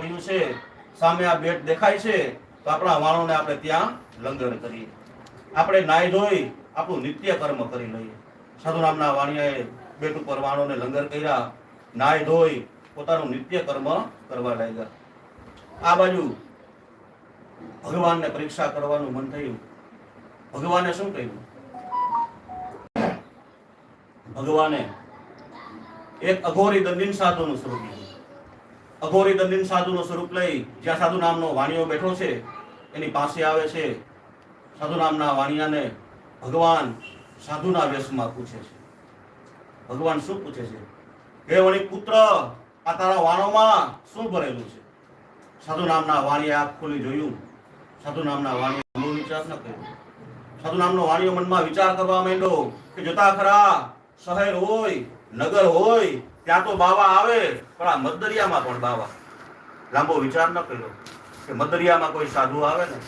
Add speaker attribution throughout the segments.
Speaker 1: પડ્યું છે, સામે આ બેટ દેખાય છે, તો આપણા વાણોને આપણે ત્યાં લંગર કરીએ. આપણે નાય ધોઈ આપણું નિત્ય કર્મ કરી લઈએ. સાધુ નામના વાણિયાએ બેટ ઉપર વાણોને લંગર કર્યા નાય ધોઈ પોતાનું નિત્ય કર્મ કરવા લાગ્યા. આ બાજુ ભગવાનને પરીક્ષા કરવાનું મન થયું. ભગવાને શું કહ્યું? ભગવાને એક અઘોરી દંડિન સાધુનું સ્વરૂપ અઘોરી દંડિન સાધુનું સ્વરૂપ લઈ જ્યાં સાધુ નામનો વાણિયો બેઠો છે, એની પાસે આવે છે. સાધુ નામના વાણિયાને ભગવાન સાધુના વેશમાં પૂછે છે. ભગવાન શું પૂછે છે? હે વણિક પુત્ર આ તારા વાણોમાં શું ભરેલું છે? સાધુ નામના વાણીએ આંખ ખોલી જોયું. સાધુ નામના વાણીએ મૂળ વિચાર ન કર્યો. સાધુ નામનો વાણીઓ મનમાં વિચાર કરવા માંડ્યો કે જોતા ખરા, શહેર હોય, નગર હોય ત્યાં તો બાવા આવે, પણ આ મદદરિયામાં પણ બાવા? લાંબો વિચાર ન કર્યો કે મદદરિયામાં કોઈ સાધુ આવે ને?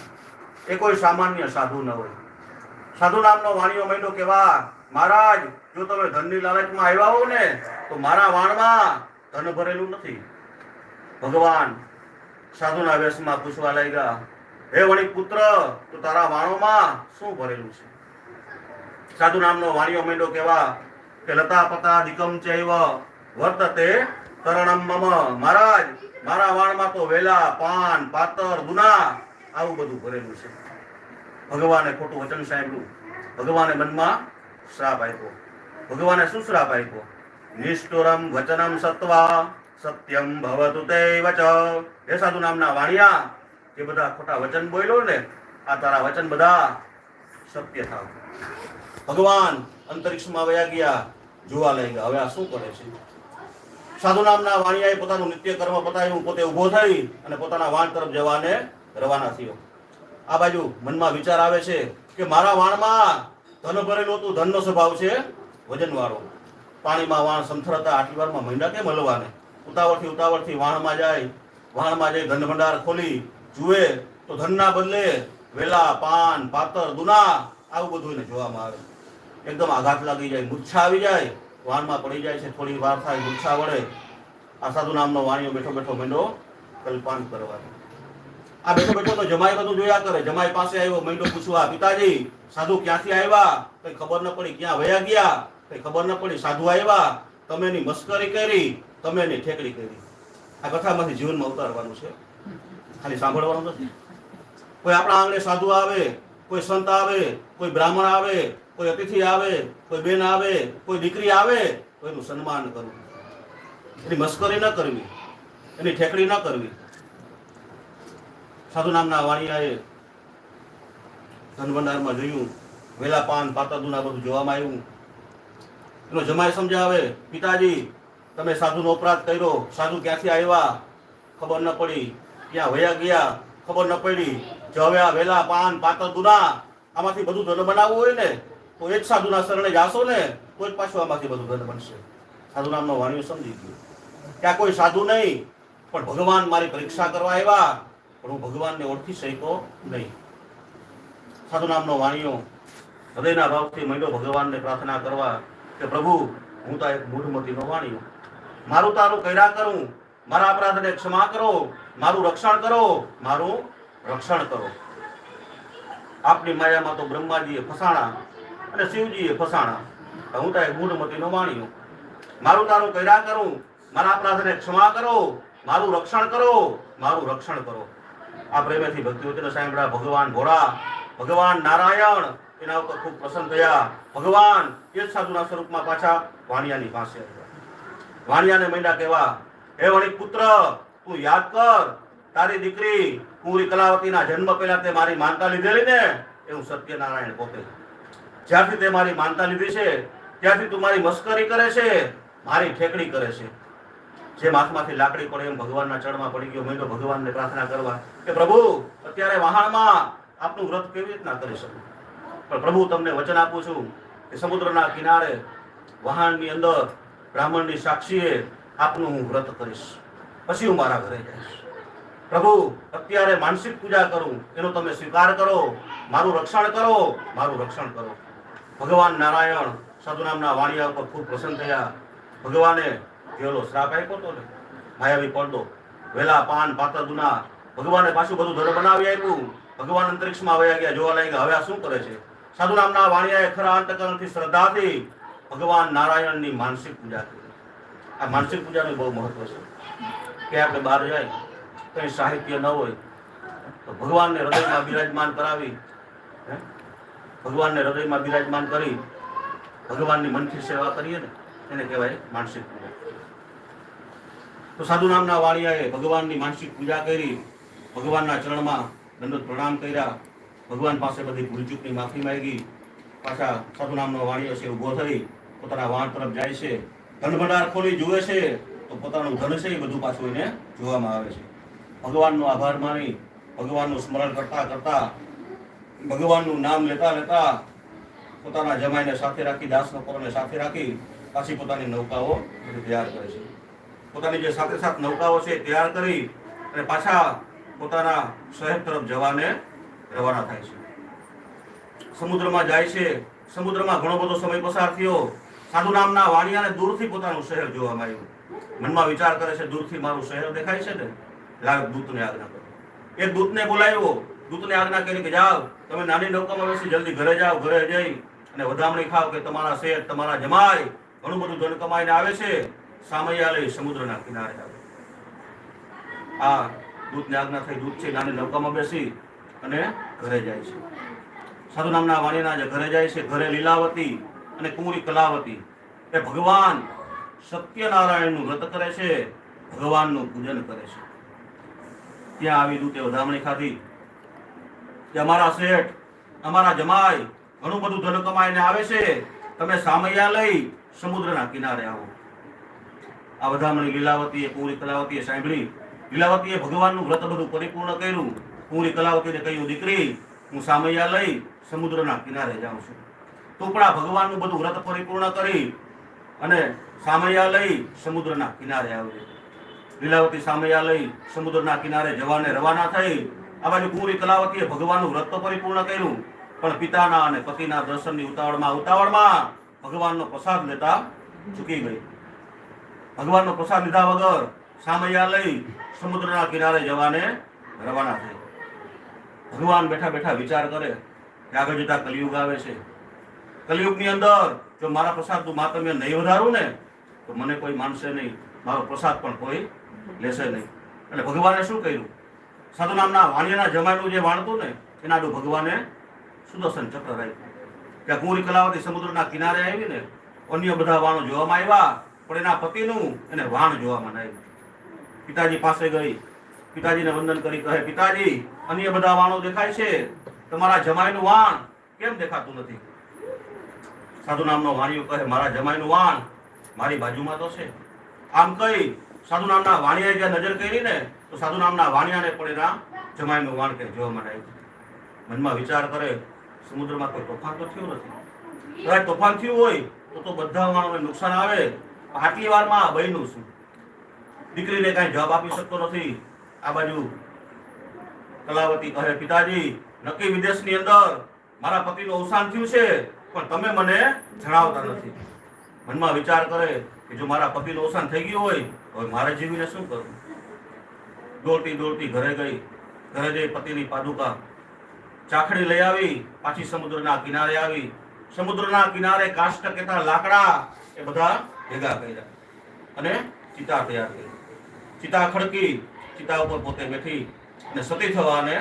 Speaker 1: એ કોઈ સામાન્ય સાધુ ન હોય. સાધુ નામનો વાણીઓ મહિનો કે મહારાજ, જો તમે ધનની લાલચમાં આવ્યા હો ને, તો મારા વાણમાં ધન ભરેલું નથી. ભગવાન સાધુના વેશમાં પૂછવા લાગ્યા, હે વણિક પુત્ર તો તારા વાણોમાં શું ભરેલું છે? સાધુ નામનો વાણીઓ મહિનો કેવા કે લતા પતા દિકમ ચૈવ વર્તતે તરણમ મમ. મહારાજ, મારા વાણમાં તો વેલા, પાન, પાતર, ગુના, આવું બધું ભરેલું છે. ભગવાને ખોટું વચન સાંભળ્યું. ભગવાને મનમાં શ્રાપ આપ્યો. ભગવાને શું શ્રાપ આપ્યો? નિષ્ઠુરમ વચનમ સત્વા, સત્યમ ભવતુ તે વચ. હે સાધુ નામના વાણિયા, જે બધા ખોટા વચન બોલ્યો ને, આ તારા વચન બધા સત્ય થાવ. ભગવાન અંતરિક્ષમાં વયા ગયા, જોવા લઈ ગયા હવે આ શું કરે છે? સાધુ નામના વાણિયાએ પોતાનું નિત્ય કર્મ હું પોતે ઊભો થઈ અને પોતાના વાણ તરફ જવાને રવાના થયો. આ બાજુ મનમાં વિચાર આવે છે કે મારા વાણમાં ધન ભરેલું હતું, ધનનો સ્વભાવ છે વજનવાળો. પાણીમાં વાણ સંથરતા આટલી વારમાં મહિના કેમ હલવાને? ઉતાવળથી ઉતાવળથી વાણમાં જાય, વાણમાં જઈ ધન ભંડાર ખોલી, જુએ તો ધનના બદલે વેલા, પાન, પાતર, દુના આવું બધું એને જોવામાં આવે. એકદમ આઘાત લાગી જાય, મૂર્છા આવી જાય વાણમાં પડી જાય છે, થોડી વાર થાય ગુસ્સા વળે. આ સાધુ નામનો વાણીઓ બેઠો બેઠો મેંડો કલ્પાન કરવાનો. આ બેઠો બેઠો તો જમાઈ બધું જોયા કરે. જમાઈ પાસે આવ્યો મહિનો પૂછવા, પિતાજી, સાધુ ક્યાંથી આવ્યા? કઈ ખબર ન પડી ક્યાં વયા ગયા? કઈ ખબર ન પડી, સાધુ આવ્યા? તમે એની મસ્કરી કરી, તમે એની ઠેકડી કરી. આ કથામાંથી જીવનમાં ઉતારવાનું છે. ખાલી સાંભળવાનું નથી. કોઈ આપણા આંગણે સાધુ આવે, કોઈ સંત આવે, કોઈ બ્રાહ્મણ આવે કોઈ અતિથિ આવે, કોઈ બેન આવે, કોઈ દીકરી આવે, તો એનું સન્માન કરવું એની મસ્કરી ન કરવી, એની ઠેકડી ન કરવી. સાધુ નામના વાણિયાએ ધનભંડારમાં જોયું, વેલા પાન પાતરદુના બધું જોવામાં આવ્યું. એનો જમાય સમજાવે, પિતાજી, તમે સાધુનો અપરાધ કર્યો, સાધુ ક્યાંથી આવ્યા? ખબર ન પડી. ક્યાં વયા ગયા? ખબર ન પડી. જવ્યા વેલા પાન, પાતર દુના આમાંથી બધું ધન બનાવવું હોય ને તો એક સાધુના શરણે જાશો ને, તો જ પાછું આમાંથી બધું ધન બનશે. સાધુ નામનો વાણીઓ સમજી ગયો. ત્યાં કોઈ સાધુ નહીં, પણ ભગવાન મારી પરીક્ષા કરવા આવ્યા, પણ હું ભગવાનને ઓળખી શક્યો નહીં. સાધુ નામનો વાણીઓ હૃદયના ભાવથી માંડ્યો ભગવાનને પ્રાર્થના કરવા કે, પ્રભુ, હું તો એક મૂઢમતીનો વાણીઓ. મારું તારું કર્યા કરું, મારા અપરાધને ક્ષમા કરો, મારું રક્ષણ કરો, મારું રક્ષણ કરો. આપની માયામાં તો બ્રહ્માજીએ ફસાણા અને શિવજીએ ફસાણા. હું તો એક મૂઢમતીનો વાણિયો મારું તારું કર્યા કરું. મારા અપરાધને ક્ષમા કરો. મારું રક્ષણ કરો. મારું રક્ષણ કરો. આ પ્રેમેથી ભક્તિ વચન સાંભળ્યા ભગવાન ભોળા, ભગવાન નારાયણ એના ઉપર ખૂબ પ્રસન્ન થયા. ભગવાન એ જ સાધુના સ્વરૂપમાં પાછા વાણિયાની પાસે વાણિયાને મૈંડા કહેવા, હે વણિક પુત્ર તું યાદ કર, તારી દીકરી કુંવરી કલાવતીના જન્મ પહેલા તે મારી માનતા લીધેલી ને એવું સત્યનારાયણ પોતે જ્યારથી તે મારી માનતા લીધી છે, ત્યારથી તું મારી મસ્કરી કરે છે, મારી ઠેકડી કરે છે. જેમ હાથમાંથી લાકડી પડે, એમ ભગવાનના ચરણમાં પડી ગયો, મેં ભગવાનને પ્રાર્થના કરવા કે પ્રભુ, અત્યારે વહાણમાં આપનું વ્રત કેવી રીતના કરી શકું? પણ પ્રભુ, તમને વચન આપું છું કે સમુદ્રના કિનારે, વહાણની અંદર, બ્રાહ્મણની સાક્ષીએ આપનું હું વ્રત કરીશ. પછી હું મારા ઘરે જઈશ. પ્રભુ, અત્યારે માનસિક પૂજા કરું, એનો તમે સ્વીકાર કરો, મારું રક્ષણ કરો, મારું રક્ષણ કરો. ભગવાન નારાયણ સાધુ નામના વાણિયા ઉપર ખૂબ પ્રસન્ન થયા. ભગવાને જેલો શ્રાપ આપ્યો હતો ને, માયાવી પડદો, વેલા પાન પાત્ર દુના, ભગવાને પાછું બધું ધરો બનાવી આપ્યું. ભગવાન અંતરિક્ષમાં વયા ગયા, જોવા લાગ્યા, હવે આ શું કરે છે? સાધુ નામના વાણિયાએ ખરા અંતકરણથી શ્રદ્ધાથી ભગવાન નારાયણની માનસિક પૂજા કરી. આ માનસિક પૂજાનું બહુ મહત્વ છે. કે આપણે બહાર જાય, કંઈ સાહિત્ય ન હોય, તો ભગવાનને હૃદયમાં બિરાજમાન કરાવી? ભગવાનને હૃદયમાં બિરાજમાન કરી ભગવાનની મનથી સેવા કરીએ ને, એને કહેવાય માનસિક પૂજા. તો સાધુ નામના વાણિયાએ ભગવાનની માનસિક પૂજા કરી, ભગવાનના ચરણમાં દંડોત પ્રણામ કર્યા, ભગવાન પાસે બધી ભૂલચૂકની માફી માંગી, પાછા સાધુ નામનો વાણિયો છે ઊભો થઈ, પોતાના વાણ તરફ જાય છે ધન ભંડાર ખોલી જુએ છે, તો પોતાનું ધન છે એ બધું પાછું એને જોવામાં આવે છે. ભગવાનનો આભાર માની, ભગવાનનું સ્મરણ કરતા કરતા ભગવાનનું નામ લેતા લેતા પોતાના જમાઈને સાથે રાખી દાસ નોકરોને સાથે રાખી પાછી પોતાની નૌકાઓ તૈયાર કરે છે. પોતાની જે સાથે સાથ નૌકાઓ છે તૈયાર કરી અને પાછા પોતાના શહેર તરફ જવાને રવાના થાય છે. સમુદ્રમાં જાય છે. સમુદ્રમાં ઘણો બધો સમય પસાર થયો. સાધુ નામના વાણિયાને દૂરથી પોતાનું શહેર જોવામાં આવ્યું મનમાં વિચાર કરે છે, દૂરથી મારું શહેર દેખાય છે ને? લાગ દૂતને આજ્ઞા કરી. એ દૂતને બોલાવ્યો દૂતને આજ્ઞા કરી કે, જાઓ. તમે નાની નૌકામાં બેસી જલ્દી ઘરે જાઓ, ઘરે જઈ અને વધામણી ખાઓ કે તમારા શેઠ તમારા જમાઈ ઘણું બધું ધન કમાઈને આવે છે. સામૈયા લઈ સમુદ્રના કિનારે આવે. આ દૂધની આજ્ઞા થઈ દૂધ છે, નાની નૌકામાં બેસી અને ઘરે જાય છે. સાધુ નામના વાણીના જે ઘરે જાય છે, ઘરે લીલાવતી અને કુંવરી કલાવતી, એ ભગવાન સત્યનારાયણનું વ્રત કરે છે, ભગવાનનું પૂજન કરે છે. ત્યાં આવી દૂતે વધામણી ખાધી કે અમારા શેઠ, અમારા જમાઈ, ઘણું બધું ધન કમાઈને આવે છે. તમે સામૈયા લઈ સમુદ્રના કિનારે આવો. આ વધામણી લીલાવતીએ, પૂરી કલાવતીએ સાંભળી. લીલાવતીએ ભગવાનનું વ્રત બધું પરિપૂર્ણ કર્યું. પૂરી કલાવતીને કહ્યું, દીકરી, હું સામૈયા લઈ સમુદ્રના કિનારે જાઉં છું. તું પણ આ ભગવાનનું બધું વ્રત પરિપૂર્ણ કરી અને સામૈયા લઈ સમુદ્રના કિનારે આવજે લીલાવતી સામૈયા લઈ સમુદ્રના કિનારે જવાને રવાના થઈ આ બાજુ કુંવરી કલાવતીએ ભગવાનનું વ્રત તો પરિપૂર્ણ કર્યું. પણ પિતાના અને પતિના દર્શનની ઉતાવળમાં ઉતાવળમાં ભગવાનનો પ્રસાદ લેતા ચૂકી ગઈ. ભગવાનનો પ્રસાદ લીધા વગર સામૈયા લઈ સમુદ્રના કિનારે જવાને રવાના થઈ ભગવાન બેઠા બેઠા વિચાર કરે કે આગળ જતા કલિયુગ આવે છે. કલિયુગની અંદર જો મારા પ્રસાદનું માતમ્ય નહીં વધારું ને, તો મને કોઈ માનશે નહીં. મારો પ્રસાદ પણ કોઈ લેશે નહીં. એટલે ભગવાને શું કર્યું? સાધુ નામના વાણિયાના જમાનું જે વાણતું ને એના આડું ભગવાને સુદર્શન ચક્ર રાખ્યું. કે કુંવરી કલાવતી સમુદ્રના કિનારે આવી ને અન્ય બધા વાણો જોવામાં આવ્યા, પણ એના પતિનું એને વાણ જોવામાં આવ્યું. પિતાજી પાસે ગઈ. પિતાજીને વંદન કરી કહે, પિતાજી, અન્ય બધા વાણો દેખાય છે? તમારા જમાઈનું વાણ કેમ દેખાતું નથી? સાધુ નામનો વાણિયો કહે, મારા જમાઈનું વાણ મારી બાજુમાં તો છે. આમ કહી સાધુ નામના વાણિયાએ જ્યાં નજર કરી ને તો સાધુ નામના વાણિયાને પણ એના જમાઈનું વાણ કે જોવા માટે મનમાં વિચાર કરે, સમુદ્રમાં કોઈ તોફાન તો થયું નથી. કદાચ તોફાન થયું હોય, તો તો બધા વાણોને નુકસાન આવે. આટલી વારમાં આ બહેનું શું? દીકરીને કાંઈ જવાબ આપી શકતો નથી. આ બાજુ કલાવતી કહે, પિતાજી, નક્કી વિદેશની અંદર મારા પતિનું અવસાન થયું છે, પણ તમે મને જણાવતા નથી. મનમાં વિચાર કરે કે જો મારા પતિનું અવસાન થઈ ગયું હોય, તો મારે જીવીને શું કરવું? દોડતી દોડતી ઘરે ગઈ. ઘરે જઈ પતિની પાદુકા ચાખડી લઈ આવી, પાછી સમુદ્રના કિનારે આવી. સમુદ્રના કિનારે કાષ્ટ કેતા લાકડા એ બધા ભેગા કર્યા અને ચિતા તૈયાર કરી. ચિતા ખડકી, ચિતા ઉપર પોતે બેઠી અને સતી થવાને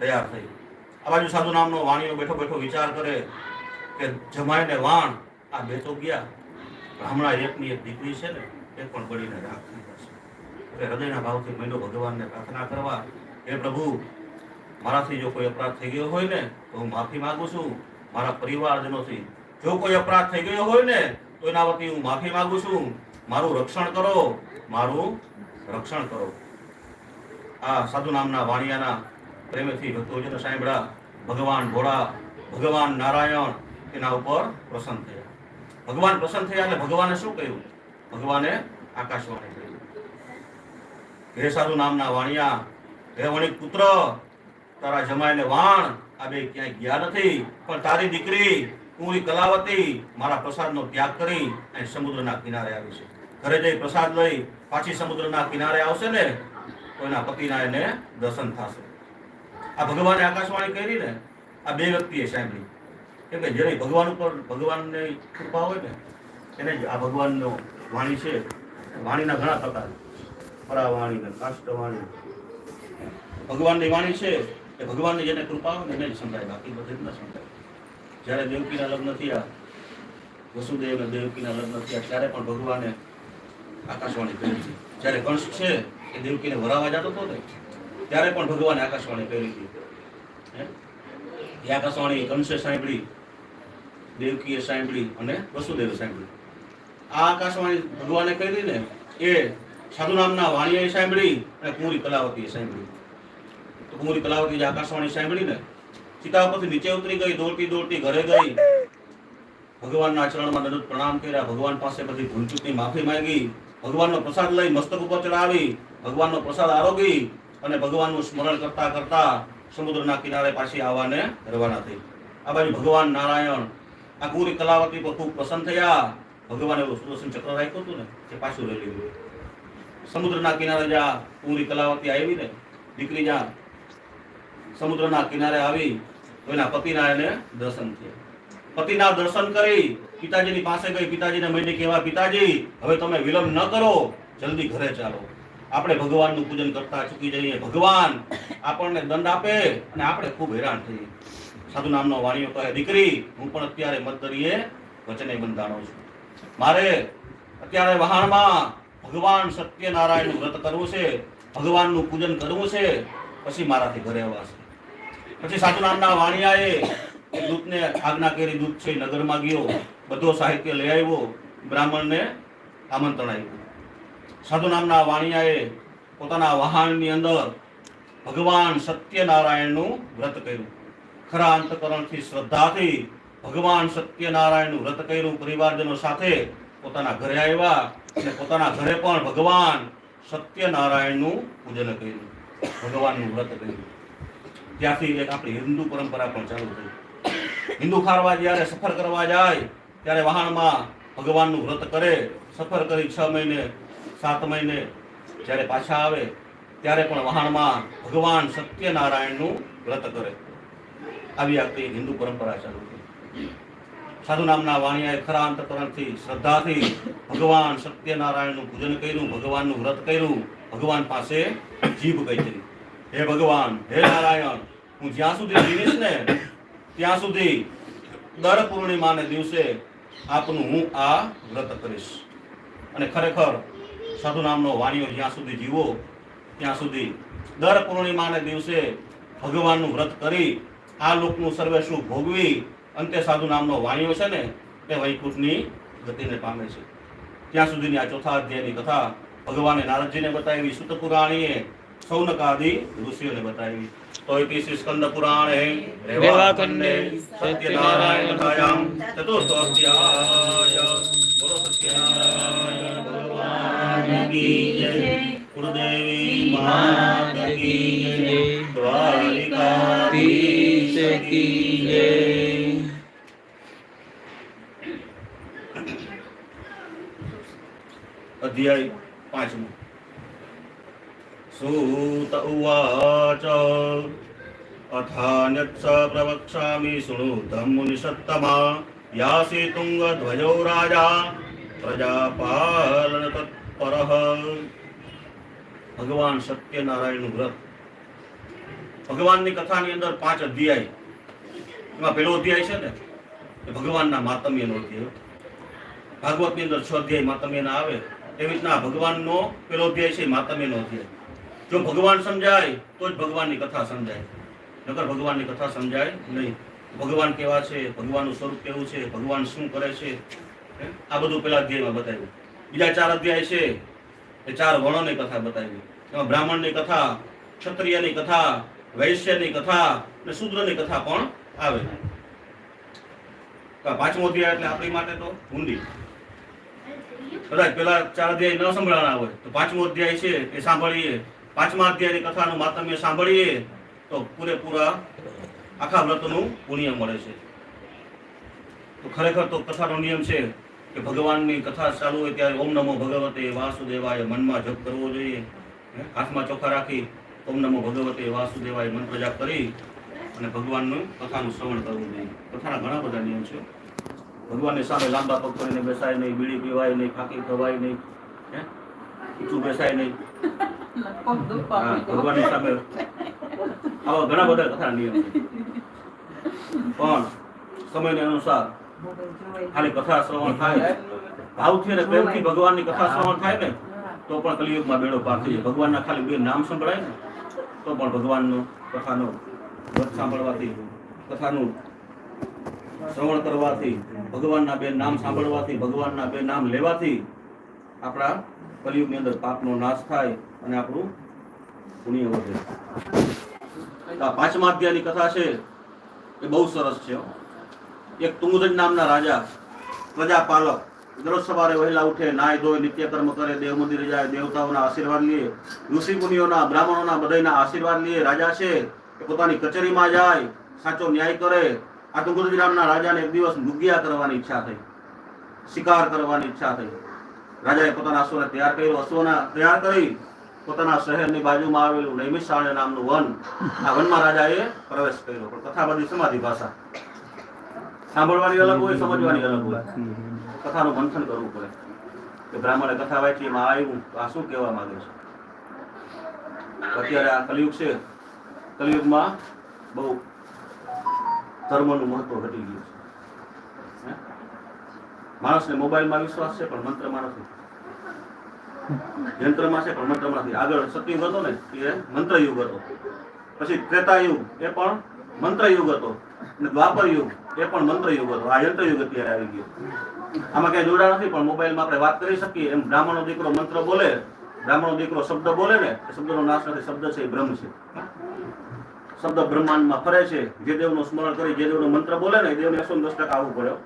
Speaker 1: તૈયાર થઈ. આ બાજુ સાધુ નામનો વાણીઓ બેઠો બેઠો વિચાર કરે કે જમાઈને વાણ, આ બે તો ગયા. હમણાં એકની એક દીકરી છે ને, એ પણ બળીને રાખવી જશે એટલે હૃદયના ભાવથી મહિનો ભગવાનને પ્રાર્થના કરવા હે પ્રભુ, મારાથી જો કોઈ અપરાધ થઈ ગયો હોય ને, તો હું માફી માંગુ છું. મારા પરિવારજનોથી જો કોઈ અપરાધ થઈ ગયો હોય ને, તો એના વતી હું માફી માંગુ છું. મારું રક્ષણ કરો. મારું રક્ષણ કરો. આ સાધુ નામના વાણિયાના પ્રેમેથી ભક્તોજન સાંભળા ભગવાન ભોળા, ભગવાન નારાયણ એના ઉપર પ્રસન્ન થયા. ભગવાન પ્રસન્ન થયા એટલે ભગવાને શું કહ્યું? ભગવાને આકાશવાણી સાધુ નામના વાણિયા હે વણિક પુત્ર, તારા જમાઈને વાણ. આ બે ક્યાંય ગયા નથી. પણ તારી દીકરી કુંવરી કલાવતી, મારા પ્રસાદનો ત્યાગ કરી અને સમુદ્રના કિનારે આવી છે. ઘરે જઈ પ્રસાદ લઈ પાછી સમુદ્રના કિનારે આવશે ને, તો એના પતિના એને દર્શન થશે. આ ભગવાને આકાશવાણી કરી ને, આ બે વ્યક્તિએ સાંભળી. કેમ કે જેને ભગવાન ઉપર, ભગવાનની કૃપા હોય ને, એને આ ભગવાનનો વાણી છે. વાણીના ઘણા પ્રકાર. પરાવાણી ને કાષ્ટવાણી. ભગવાનની વાણી છે એ ભગવાનની જેને કૃપા હોય એને જ સમજાય બાકી બધે ન સમજાય જ્યારે દેવકીના લગ્ન થયા, વસુદેવ અને દેવકીના લગ્ન થયા, ત્યારે પણ ભગવાને આકાશવાણી કરી છે જ્યારે કંસ છે, એ દેવકીને વરાવા જતો હતો ને, ત્યારે પણ ભગવાને આકાશવાણી કરી હતી? એ આકાશવાણી કંસે સાંભળી, દેવકીએ સાંભળી અને વસુદેવે સાંભળી. આ આકાશવાણી ભગવાને કરી ને એ સાધુ નામના વાણીએ સાંભળી અને કુંવરી કલાવતીએ સાંભળી. તો કુંવરી કલાવતી જે આકાશવાણી સાંભળી ને સીતા ઉપરથી નીચે ઉતરી ગઈ દોડતી દોડતી ઘરે ગઈ. ભગવાનના ચરણમાં દંડવત પ્રણામ કર્યા, ભગવાન પાસે બધી ભૂલચૂકની માફી માંગી, ભગવાનનો પ્રસાદ લઈ મસ્તક ઉપર ચડાવી, ભગવાનનો પ્રસાદ આરોગી અને ભગવાનનું સ્મરણ કરતા કરતા સમુદ્રના કિનારે પાછી આવવાને રવાના થઈ. આ બાજુ ભગવાન નારાયણ આ કુંવરી કલાવતી પર ખૂબ પ્રસન્ન થયા. ભગવાને એવું સુદર્શન ચક્ર રાખ્યું હતું ને તે પાછું રહેલી લીધું સમુદ્રના કિનારે જ્યાં કુંવરી કલાવતી આવી ને, દીકરી જ્યાં સમુદ્રના કિનારે આવી, એના પતિના દર્શન થયા. પતિના દર્શન કરી, પિતાજીની પાસે ગઈ, પિતાજીને મહિને કહેવા પિતાજી, હવે તમે વિલંબ ન કરો, જલ્દી ઘરે ચાલો. આપણે ભગવાનનું પૂજન કરતા ચૂકી જઈએ. ભગવાન, આપણને દંડ આપે અને આપણે ખૂબ હેરાન થઈએ. સાધુ નામનો વાણીઓ કહે, દીકરી, હું પણ અત્યારે મતદરીએ વચને બંધાણો છું. મારે અત્યારે વહાણમાં ભગવાન સત્યનારાયણનું વ્રત કરવું છે, ભગવાનનું પૂજન કરવું છે, પછી મારાથી ઘરે આવશે પછી સાધુ નામના વાણિયાએ દૂતને આજ્ઞા કરી, દૂત છે, નગરમાં ગયો, બધો સાહિત્ય લઈ આવ્યો, બ્રાહ્મણને આમંત્રણ આપ્યું. સાધુ નામના વાણિયાએ પોતાના વાહનની અંદર ભગવાન સત્યનારાયણનું વ્રત કર્યું. ખરા અંતકરણથી, શ્રદ્ધાથી ભગવાન સત્યનારાયણનું વ્રત કર્યું, પરિવારજનો સાથે પોતાના ઘરે આવ્યા અને પોતાના ઘરે પણ ભગવાન સત્યનારાયણનું પૂજન કર્યું. ભગવાનનું વ્રત કર્યું. ત્યાંથી એક આપણી હિન્દુ પરંપરા પણ ચાલુ થઈ. હિન્દુ ખારવા જ્યારે સફર કરવા જાય, ત્યારે વહાણમાં ભગવાનનું વ્રત કરે, સફર કરી છ મહિને, સાત મહિને જ્યારે પાછા આવે, ત્યારે પણ વહાણમાં ભગવાન સત્યનારાયણનું વ્રત કરે. આવી આપણી હિન્દુ પરંપરા ચાલુ થઈ. સાધુ નામના વાણિયાએ ખરા અંતકરણથી, શ્રદ્ધાથી ભગવાન સત્યનારાયણનું પૂજન કર્યું, ભગવાનનું વ્રત કર્યું, ભગવાન પાસે જીભ કરી હે ભગવાન, હે નારાયણ, હું જ્યાં સુધી જીવીશ ને, ત્યાં સુધી દર પૂર્ણિમાને દિવસે આપનું હું આ વ્રત કરીશ. અને ખરેખર સાધુ નામનો વાણીઓ જ્યાં સુધી જીવો, ત્યાં સુધી દર પૂર્ણિમાને દિવસે ભગવાનનું વ્રત કરી આ લોકનું સર્વે ભોગવી અંતે સાધુ નામનો વાણીઓ છે ને, તે વૈકુંઠની ગતિને પામે છે. ત્યાં સુધીની આ ચોથા અધ્યાયની કથા ભગવાને નારદજીને બતાવી સુત પુરાણીએ સૌનકાદી ઋષિઓને બતાવી. તો ઇતિ સ્કંદ પુરાણે રેવાકંડે સત્યનારાયણ ચતુર્થ અધ્યાય બોલો સત્યનારાયણ ભગવાન કુળદેવી માત અધ્યાય પાંચમો. સૂત ઉવાચ અથાન્યત્સ પ્રવક્ષ્યામિ શૃણુ ધમ્મુનિષત્તમા યાસી તુંગધ્વજો રાજા, પ્રજાપાલન તત્પર. ભગવાન સત્યનારાયણનું વ્રત. ભગવાનની કથાની અંદર પાંચ અધ્યાય. એમાં પહેલો અધ્યાય છે ને, એ ભગવાનના માતમ્યનો અધ્યાય. ભાગવતની અંદર છ અધ્યાય માતમ્યના આવે. એવી રીતના ભગવાનનો પેલો અધ્યાય છે માતમેનો અધ્યાય. જો ભગવાન સમજાય, તો જ ભગવાનની કથા સમજાય. નકર ભગવાનની કથા સમજાય નહીં. ભગવાન કેવા છે, ભગવાનનું સ્વરૂપ કેવું છે, ભગવાન શું કરે છે આ બધું પેલા અધ્યાયમાં બતાવ્યું. બીજા ચાર અધ્યાય છે, એ ચાર વર્ણોની કથા બતાવી. એમાં બ્રાહ્મણની કથા, ક્ષત્રિયની કથા, વૈશ્યની કથા અને શૂદ્રની કથા પણ આવે પાંચમો અધ્યાય એટલે આપણી માટે તો ઊંડી. કદાચ પેલા ચાર અધ્યાય ન સંભળાણા હોય, તો પાંચમો અધ્યાય છે એ સાંભળીએ. પાંચમા અધ્યાયની કથાનું માતમ્ય સાંભળીએ, તો પૂરેપૂરા આખા વ્રતનું પુણ્ય મળે છે. તો ખરેખર તો કથાનો નિયમ છે કે ભગવાનની કથા ચાલુ હોય ત્યારે ઓમ નમો ભગવતે વાસુદેવાય મનમાં જપ કરવો જોઈએ? હાથમાં ચોખા રાખી ઓમ નમો ભગવતે વાસુદેવાય મંત્ર જાપ કરી અને ભગવાનનું કથાનું શ્રવણ કરવું જોઈએ. કથાના ઘણા બધા નિયમ છે. ભગવાનની સામે લાંબા પગ કરીને બેસાય નહીં બીડી પીવાય નહીં ફાંકી ખવાય નહીં હે? ઊંચું બેસાય નહીં. ભગવાનની સામે આવા ઘણા બધા કથા નિયમ પણ સમયને અનુસાર ખાલી કથા શ્રવણ થાય ભાવથી અને પ્રેમથી ભગવાનની કથા શ્રવણ થાય ને તો પણ કલિયુગમાં બેડો પાર થઈ જાય. ભગવાનના ખાલી બે નામ સંભળાય ને તો પણ ભગવાનનું કથાનો સાંભળવાથી કથાનું શ્રવણ કરવાથી, ભગવાનના બે નામ સાંભળવાથી, ભગવાનના બે નામ લેવાથી આપણા કલયુગની અંદર પાપનો નાશ થાય અને આપણું પુણ્ય વધે. આ પાંચમા અધ્યાયની કથા છે, એ બહુ સરસ છે એક તુંગધજ નામના રાજા, પ્રજાપાલક, દરરોજ સવારે વહેલા ઉઠે નાય ધોય નિત્ય કર્મ કરે, દેવ મંદિરે જાય, દેવતાઓના આશીર્વાદ લે ઋષિ મુનિઓના બ્રાહ્મણોના બધાયના આશીર્વાદ લે. રાજા છે, એ પોતાની કચેરીમાં જાય, સાચો ન્યાય કરે આ તો નામના રાજાને એક દિવસ લુગિયા કરવાની ઈચ્છા થઈ, શિકાર કરવાની ઈચ્છા થઈ. રાજાએ પોતાના અશ્વને તૈયાર કર્યો. અશ્વના તૈયાર કરી પોતાના શહેરની બાજુમાં આવેલું નૈમિષારણ્ય નામનું વન. આ વનમાં રાજાએ પ્રવેશ કર્યો. પણ કથા બધી સમાધિ ભાષા. સાંભળવાની અલગ હોય, સમજવાની અલગ હોય. કથાનું મંથન કરવું પડે. કે બ્રાહ્મણે કથા વાંચી, એમાં આવ્યું આ શું કહેવા માંગે છે? અત્યારે આ કલયુગ છે. કલયુગમાં બહુ ધર્મનું મહત્વ ઘટી ગયું છે. માણસને મોબાઈલમાં વિશ્વાસ છે, પણ મંત્રમાં નથી. યંત્રમાં છે, પણ મંત્રમાં નથી. આગળ સતયુગ હતો ને, એ મંત્રયુગ હતો. પછી ત્રેતાયુગ, એ પણ મંત્રયુગ હતો. અને દ્વાપર યુગ એ પણ મંત્રયુગ હતો. આ યંત્રયુગ અત્યારે આવી ગયો. આમાં કઈ જોડા નથી, પણ મોબાઈલમાં આપણે વાત કરી શકીએ. એમ બ્રાહ્મણનો દીકરો મંત્ર બોલે, બ્રાહ્મણનો દીકરો શબ્દ બોલે ને શબ્દનો નાશ નથી, શબ્દ છે, એ બ્રહ્મ છે. શબ્દ બ્રહ્માંડમાં ફરે છે. જે દેવનું સ્મરણ કરી, જે દેવનો મંત્ર બોલે ને દેવને એકસો દસ ટકા આવવું પડ્યો.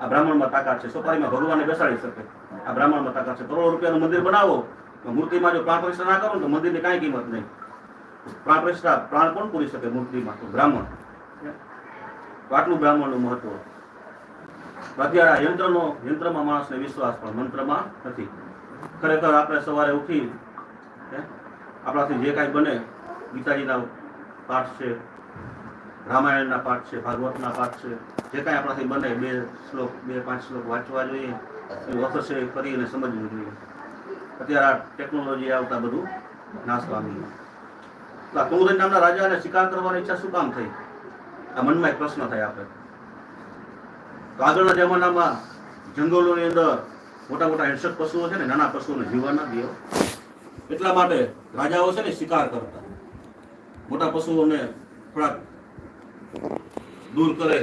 Speaker 1: આ બ્રાહ્મણમાં તાકાત છે. સોપારીમાં ભગવાનને બેસાડી શકે. આ બ્રાહ્મણમાં તાકાત છે. કરોડો રૂપિયાનું મંદિર બનાવો. તો મૂર્તિમાં જો પ્રાણ પ્રતિષ્ઠા ના કરો તો મંદિરની કાંઈ કિંમત નહીં. પ્રાણ પ્રતિષ્ઠા, પ્રાણ કોણ પૂરી શકે મૂર્તિમાં? તો બ્રાહ્મણ. તો આટલું બ્રાહ્મણનું મહત્વ. બાકી આ યંત્રનો, યંત્રમાં માણસને વિશ્વાસ પણ મંત્રમાં નથી. ખરેખર આપણે સવારે ઉઠી આપણાથી જે કાંઈ બને, ગીતાજીના પાઠ છે, રામાયણના પાઠ છે, ભાગવતના પાઠ છે, જે કાંઈ આપણાથી બને, બે શ્લોક, બે, પાંચ શ્લોક વાંચવા જોઈએ, એ વખત છે કરીને સમજવું જોઈએ. અત્યારે આ ટેકનોલોજી આવતા બધું નાશ પામી આ કુંવરજ નામના રાજાને શિકાર કરવાની ઈચ્છા શું કામ થઈ? આ મનમાં એક પ્રશ્ન થાય આપણે. તો આગળના જમાનામાં જંગલોની અંદર મોટા મોટા હિંસક પશુઓ છે ને, નાના પશુઓને જીવવા ના દે એટલા માટે રાજાઓ છે ને શિકાર કરતા. મોટા પશુઓને થોડાક દૂર કરે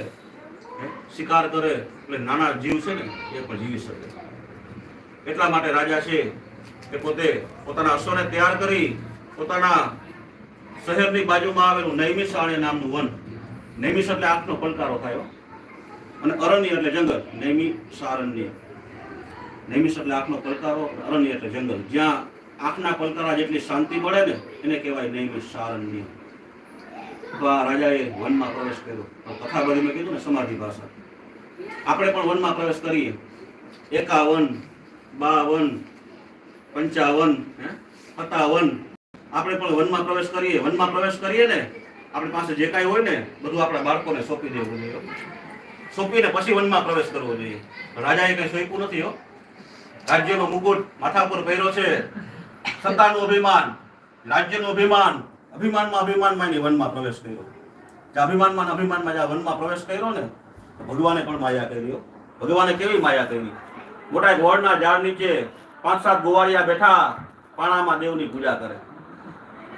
Speaker 1: શિકાર કરે એટલે નાના જીવ છે ને, એ પણ જીવી શકે. એટલા માટે રાજા છે કે પોતે પોતાના અશ્વને તૈયાર કરી પોતાના શહેરની બાજુમાં આવેલું નૈમિષારણ્ય નામનું વન, નૈમિષ એટલે આંખનો પલકારો થયો અને અરણ્ય એટલે જંગલ, નૈમિષારણ્ય. નૈમિષ એટલે આંખનો પલકારો અરણ્ય એટલે જંગલ. જ્યાં આંખના પલકારા જેટલી શાંતિ મળે ને, એને કહેવાય નહીં તો આ રાજાએ વનમાં પ્રવેશ કર્યો. તો કથા બધી મેં કીધું ને સમાધિ ભાષા. આપણે પણ વનમાં પ્રવેશ કરીએ. એકાવન, બાવન, પંચાવન સત્તાવન. આપણે પણ વનમાં પ્રવેશ કરીએ. વનમાં પ્રવેશ કરીએ ને, આપણી પાસે જે કાંઈ હોય ને, બધું આપણા બાળકોને સોંપી દેવું જોઈએ. સોંપીને પછી વનમાં પ્રવેશ કરવો જોઈએ. રાજાએ કંઈ સોંપ્યું નથી, હો. રાજ્યનો મુકુટ માથા પર પહેર્યો છે. સત્તાનું અભિમાન, રાજ્યનું અભિમાન, અભિમાનમાં અભિમાનમાં વનમાં પ્રવેશ કર્યો. જે અભિમાનમાં અભિમાનમાં જે વનમાં પ્રવેશ કર્યો ને ભગવાને પણ માયા કરી ભગવાને કેવી માયા કરી? મોટા એક ઝાડ નીચે પાંચ સાત ગોવાળિયા બેઠા પાણામાં દેવની પૂજા કરે.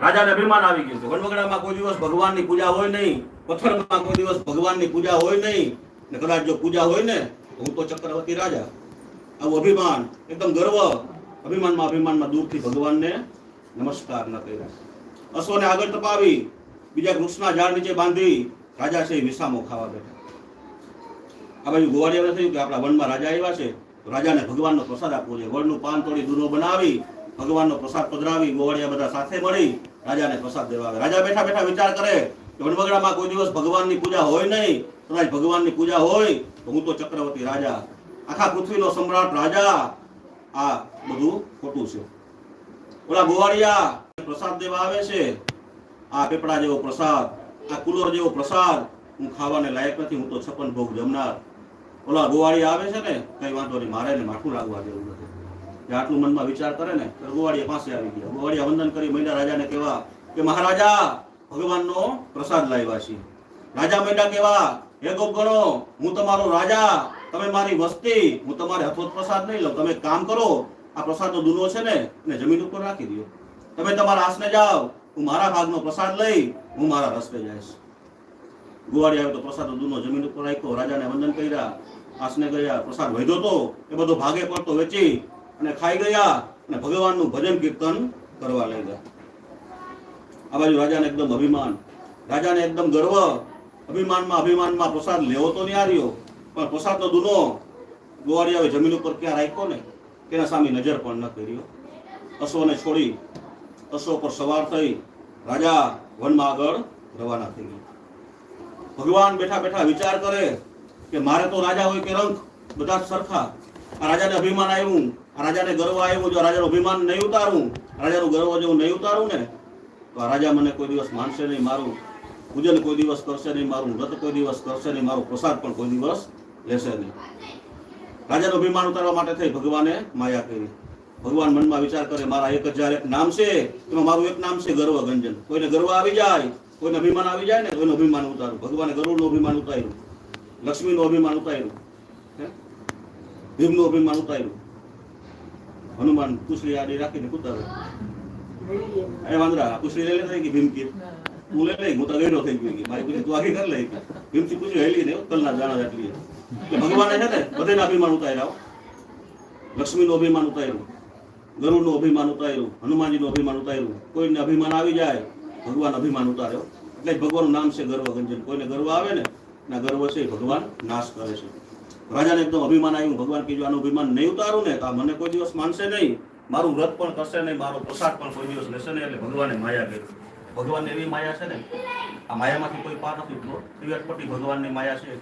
Speaker 1: રાજાને અભિમાન આવી ગયું વનવગડામાં કોઈ દિવસ ભગવાનની પૂજા હોય નહીં, પથ્થરમાં કોઈ દિવસ ભગવાનની પૂજા હોય નહીં, ને કદાચ જો પૂજા હોય ને હું તો ચક્રવર્તી રાજા. આવું અભિમાન, એકદમ ગર્વ અભિમાનમાં અભિમાનમાં દૂરથી ભગવાનને નમસ્કાર ન કર્યા. અશ્વને આગળ તપાવી બીજા વૃક્ષના ઝાડ નીચે બાંધી રાજા છે વિસામો ખાવા બેઠા. આ બાજુ ગોવાળિયાને થયું કે આપણા વનમાં રાજા આવ્યા છે રાજાને ભગવાનનો પ્રસાદ આપવો જોઈએ. વડનું પાન તોડી દૂધો બનાવી, ભગવાનનો પ્રસાદ પધરાવી ગોવાળિયા બધા સાથે મળી રાજાને પ્રસાદ દેવા આવે રાજા બેઠા બેઠા વિચાર કરે કે વનવગડામાં કોઈ દિવસ ભગવાનની પૂજા હોય નહીં, કદાચ ભગવાનની પૂજા હોય, તો હું તો ચક્રવર્તી રાજા, આખા પૃથ્વીનો સમ્રાટ રાજા આ બધું ખોટું છે. ઓલા ગોવાળિયા, પ્રસાદ દેવા આવે છે. આ પેપડા જેવો પ્રસાદ, આ કુલર જેવો પ્રસાદ હું ખાવાને લાયક નથી, હું તો છપ્પન ભોગ જમનાર. ઓલા ગોવાળિયા આવે છે ને, કઈ વાંધો નહીં, મારે માઠું લાગવા જેવું નથી. આટલું મનમાં વિચાર કરે ને ગોવાળિયા પાસે આવી ગયા. ગોવાળિયા વંદન કરી મહિલા રાજાને કહેવા કે, મહારાજા, ભગવાનનો પ્રસાદ લાવ્યા છે રાજા મહિલા કેવા હે ગોપગણો, હું તમારો રાજા તમે મારી વસ્તી, હું તમારે હથોત પ્રસાદ નહીં લઉં. તમે કામ કરો, આ પ્રસાદનો દૂનો છે ને, એને જમીન ઉપર રાખી દો. તમે તમારા આસને જાઓ, હું મારા ભાગનો પ્રસાદ લઈ, હું મારા રસ્તે જઈશ. ગુવાડી આવ્યો તો પ્રસાદનો દૂનો જમીન ઉપર રાખ્યો, રાજાને વંદન કર્યા. આસને ગયા, પ્રસાદ વધ્યો તો એ બધો ભાગે પડતો વેચી અને ખાઈ ગયા અને ભગવાનનું ભજન કીર્તન કરવા લઈ ગયા આ બાજુ રાજાને એકદમ અભિમાન. રાજાને એકદમ ગર્વ. અભિમાનમાં અભિમાનમાં પ્રસાદ લેવો તો નહીં આવ્યો. પણ પ્રસાદનો દૂનો ગોવાળિયાએ જમીન ઉપર ક્યાં રાખ્યો ને? તેના સામે નજર પણ ન કર્યો અશ્વને છોડી અશ્વ પર સવાર થઈ રાજા વનમાં આગળ રવાના થઈ ગયા. ભગવાન બેઠા બેઠા વિચાર કરે કે મારે તો રાજા હોય કે રંક, બધા જ સરખા. આ રાજાને અભિમાન આવ્યું, આ રાજાને ગર્વ આવ્યું, જો રાજાનું અભિમાન નહીં ઉતારું રાજાનું ગર્વ જેવું નહીં ઉતારું ને, તો આ રાજા મને કોઈ દિવસ માનશે નહીં, મારું પૂજન કોઈ દિવસ કરશે નહીં, મારું વ્રત કોઈ દિવસ કરશે નહીં, મારો પ્રસાદ પણ કોઈ દિવસ લેશે નહીં. રાજાનું અભિમાન ઉતારવા માટે થઈ ભગવાને માયા કરી. ભગવાન મનમાં વિચાર કરે, મારા એક હજાર એક નામ છે, એમાં મારું એક નામ છે ગર્વ ગંજન. કોઈને ગર્વ આવી જાય, કોઈને અભિમાન આવી જાય ને એનું અભિમાન ઉતારું. ભગવાને ગરુડનું અભિમાન ઉતાર્યું. લક્ષ્મીનું અભિમાન ઉતાર્યું. હે? ભીમનું અભિમાન ઉતાર્યું. હનુમાન પૂછડી આડી રાખીને કૂદાવે એ વાંદરા પૂછડી લઈ લે કે ભીમ કે? તું લઈ લઈ હું તો ગયેલો થઈ ગયો મારી પૂછી તું આખી કરી લઈ ભીમથી પૂછ્યું, હેલી ને કલના દાણા જેટલી ભગવાને છે ને બધાને અભિમાન ઉતાર્યા. લક્ષ્મીનું અભિમાન ઉતાર્યું, ગરુડનું અભિમાન ઉતાર્યું, હનુમાનજીનું અભિમાન ઉતાર્યું. કોઈને અભિમાન આવી જાય, ભગવાન અભિમાન ઉતાર્યો એટલે ભગવાનનું નામ છે ગર્વ ગંજન. કોઈને ગર્વ આવે ને ના ગર્વ છે ભગવાન નાશ કરે છે. રાજાને એકદમ અભિમાન આવ્યું, ભગવાન કીધું આનું અભિમાન નહીં ઉતારું ને, તો મને કોઈ દિવસ માનશે નહીં. મારું વ્રત પણ કરશે નહીં, મારો પ્રસાદ પણ કોઈ દિવસ લેશે નહીં. એટલે ભગવાને માયા કરી. ભગવાનની એવી માયા છે ને, આ માયામાંથી કોઈ પાર નથી થતો ત્રિવટપટી ભગવાનની માયા છે.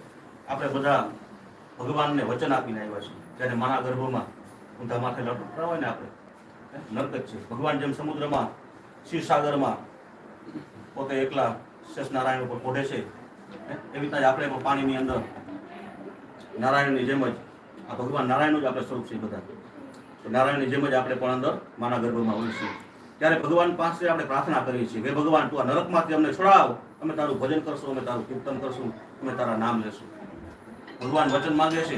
Speaker 1: આપણે બધા ભગવાનને વચન આપીને આવ્યા છીએ. જ્યારે માના ગર્ભમાં ઊંધા માથે લટકતા હોય ને આપણે નરક જ છે. ભગવાન જેમ સમુદ્રમાં શિવસાગરમાં પોતે એકલા શેષ નારાયણ ઉપર પોઢે છે એવી રીતના આપણે પણ પાણીની અંદર નારાયણની જેમ જ, આ ભગવાન નારાયણનું જ આપણે સ્વરૂપ છે બધા. તો નારાયણની જેમ જ આપણે પણ અંદર માના ગર્ભમાં હોઈએ છીએ. ત્યારે ભગવાન પાસે આપણે પ્રાર્થના કરીએ છીએ કે ભગવાન, તું આ નરકમાંથી અમને છોડાવ. અમે તારું ભજન કરશું, અમે તારું કીર્તન કરશું, અમે તારા નામ લેશું. ભગવાન વચન માંગે છે.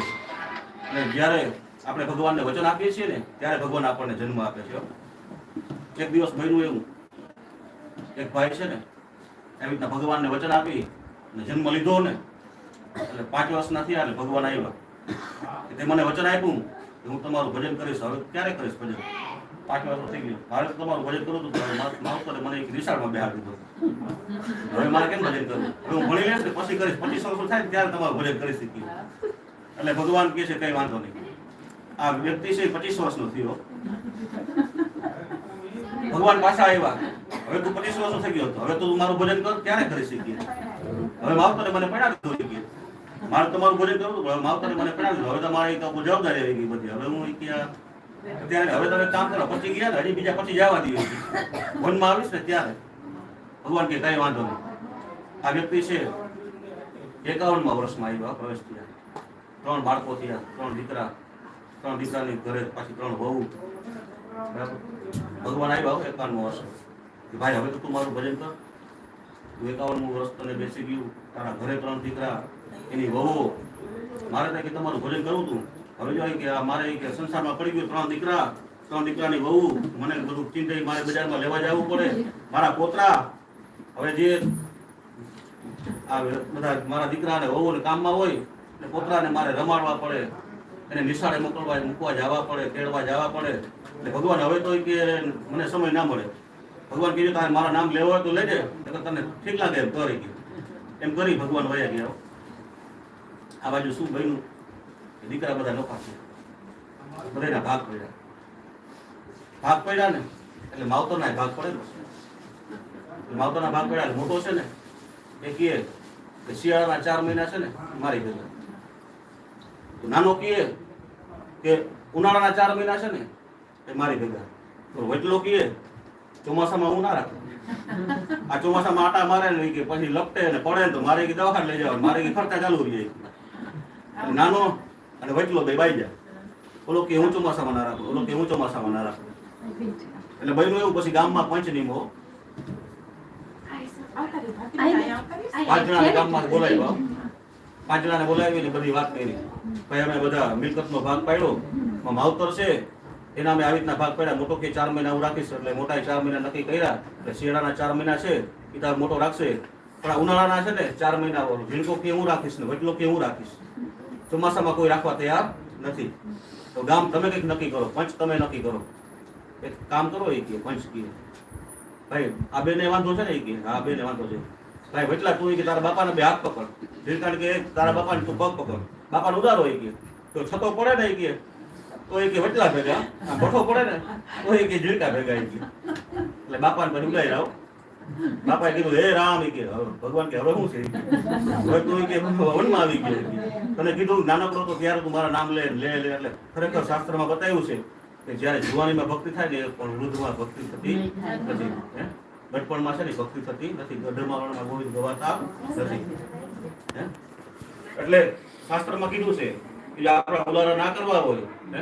Speaker 1: અને જ્યારે આપણે ભગવાનને વચન આપીએ છીએ ને, ત્યારે ભગવાન આપણને જન્મ આપે છે એક દિવસ બન્યું એવું. એક ભાઈ છે ને એવી રીતના ભગવાનને વચન આપી અને જન્મ લીધો ને, એટલે પાંચ વર્ષના થયા એટલે ભગવાન આવ્યા. તે મને વચન આપ્યું હું તમારું ભજન કરીશ. હવે ક્યારે કરીશ ભજન? પાંચ વર્ષ થઈ ગયું. મારે તો તમારું ભજન કરું હતું માવતરે મને એક નિશાળમાં બેહાડી દીધો. હવે મારે કેમ ભજન કરવું? હું ભણી લઈશ પછી કરીશ. પચીસ વર્ષ થાય ત્યારે તમારું ભજન કરી શીખી એટલે ભગવાન કહે છે, કઈ વાંધો નહીં. આ વ્યક્તિ છે પચીસ વર્ષનો થયો. ભગવાન પાછા આવ્યા. હવે તું પચીસ વર્ષનો થઈ ગયો હવે તું મારું ભજન કર, ત્યારે કરી શીખી હવે માવતરે મને પડાવી દીધો કે. મારે તમારું ભજન કરવું હવે માવતરે મને પડાવી દીધો. હવે તમારે જવાબદારી આવી ગઈ બધી. હવે હું કે આ- ત્યારે હવે તમે કામ કરો પછી ગયા ને હજી બીજા પછી જવા દીધું વનમાં આવીશ ને ત્યારે. ભગવાન કે કઈ વાંધો નહીં. આ વ્યક્તિ છે, એકાવનમાં વર્ષમાં આવ્યા પ્રવેશ થયા. ત્રણ બાળકો થયા, ત્રણ દીકરા, ત્રણ દીકરાની ઘરે પાછી ત્રણ વહુ. બરાબર? ભગવાન આવ્યા એકાવનમો વર્ષ. કે ભાઈ, હવે તો તું મારું ભજન કર. તું એકાવનમું વર્ષ તને બેસી ગયું. તારા ઘરે ત્રણ દીકરા, એની વહુ મારે ત્યાં કે તમારું ભજન કરવું હતું હવે જો કે મારે કે સંસારમાં પડી ગયું ત્રણ દીકરા, ત્રણ દીકરાની વહુ, મને બધું ચિંતાઈ મારે બજારમાં લેવા જવું પડે, મારા પોતરા. હવે જે આ બધા મારા દીકરાને વહુ ને કામમાં હોય ને પોતરાને મારે રમાડવા પડે, એને નિશાળે મોકલવા, મૂકવા જવા પડે, તેડવા જવા પડે. એટલે ભગવાન હવે તો કે, મને સમય ના મળે. ભગવાન કીધું તારે મારા નામ લેવો હોય તો લેજે તને ઠીક લાગે એમ કરી ગયું. એમ કરી ભગવાન વયા ગયા આ બાજુ શું બન્યું? દીકરા બધા લોકો છે. બધાના ભાગ પડ્યા. ભાગ પડ્યા ને, એટલે માવતરના ભાગ પડેલો માવતો ના ભાગ પડ્યા મોટો છે ને, એ કહે કે શિયાળાના ચાર મહિના છે ને, મારી ભેગા. નાનો કહે કે ઉનાળાના ચાર મહિના છે ને, એ મારી ભેગા. તો વચલો કહે, ચોમાસામાં હું ના રાખું? આ ચોમાસામાં આટા મારે ને કે પછી લપટે ને પડે ને તો મારે કે દવાખાને લઈ જવા મારે કે ફરતા ચાલુ રહી નાનો અને વચલો બે બાઈ જાય. ઓલો કે હું ચોમાસામાં ના રાખું, ઓલો કે હું ચોમાસામાં ના રાખું. એટલે બન્યું એવું, પછી ગામમાં પંચનીમો પાંચ જણાને ગામમાં બોલાવ્યા. પાંચ જણાને બોલાવીને બધી વાત કરી. ભાઈ અમે બધા મિલકતનો ભાગ પાડ્યો. માવતર છે, એના અમે આવી રીતના ભાગ પાડ્યા. મોટો કે ચાર મહિના હું રાખીશ, એટલે મોટા ચાર મહિના નક્કી કર્યા. એટલે શિયાળાના ચાર મહિના છે એ તાર મોટો રાખશે. પણ ઉનાળાના છે ને, ચાર મહિના વાળું ઝીણકો કે હું રાખીશ ને વટલો કે હું રાખીશ. ચોમાસામાં કોઈ રાખવા તૈયાર નથી. તો ગામ તમે કંઈક નક્કી કરો, પંચ તમે નક્કી કરો. એક કામ કરો એ કે પંચ કે. ભાઈ, આ બેને વાંધો છે ને એ કે? હા, બેને વાંધો છે. ભાઈ વચલા તું કે તારા બાપાને બે હાથ પકડ. દિલકાણ કે તારા બાપાને તું પગ પકડ. બાપાને ઉધારો એ કે. તો છતો પડે ને એ કે. તો એ કે વટલા ભેગા. ભઠો પડે ને, તો એ કે ઝીણકા ભેગા એ કે. એટલે બાપાને પછી ઉડાઈ રાવ બાપાએ કીધું હે રામ કે ભગવાન કે હવે શું છે? હવે તું કે વનમાં આવી ગયો. તને કીધું નાનકડો તો ત્યારે તું મારા નામ લે લે લે એટલે ખરેખર શાસ્ત્રમાં બતાવ્યું છે કે જ્યારે જુવાનીમાં ભક્તિ થાય ને પણ વૃદ્ધમાં ભક્તિ થતી નથી હે? બચપણમાં છે ને ભક્તિ થતી નથી. ગઢમાં માં ગોવિંદ ગવાતા નથી હે? એટલે શાસ્ત્રમાં કીધું છે કે આપણા ઉદાહરણ ના કરવા હોય હે?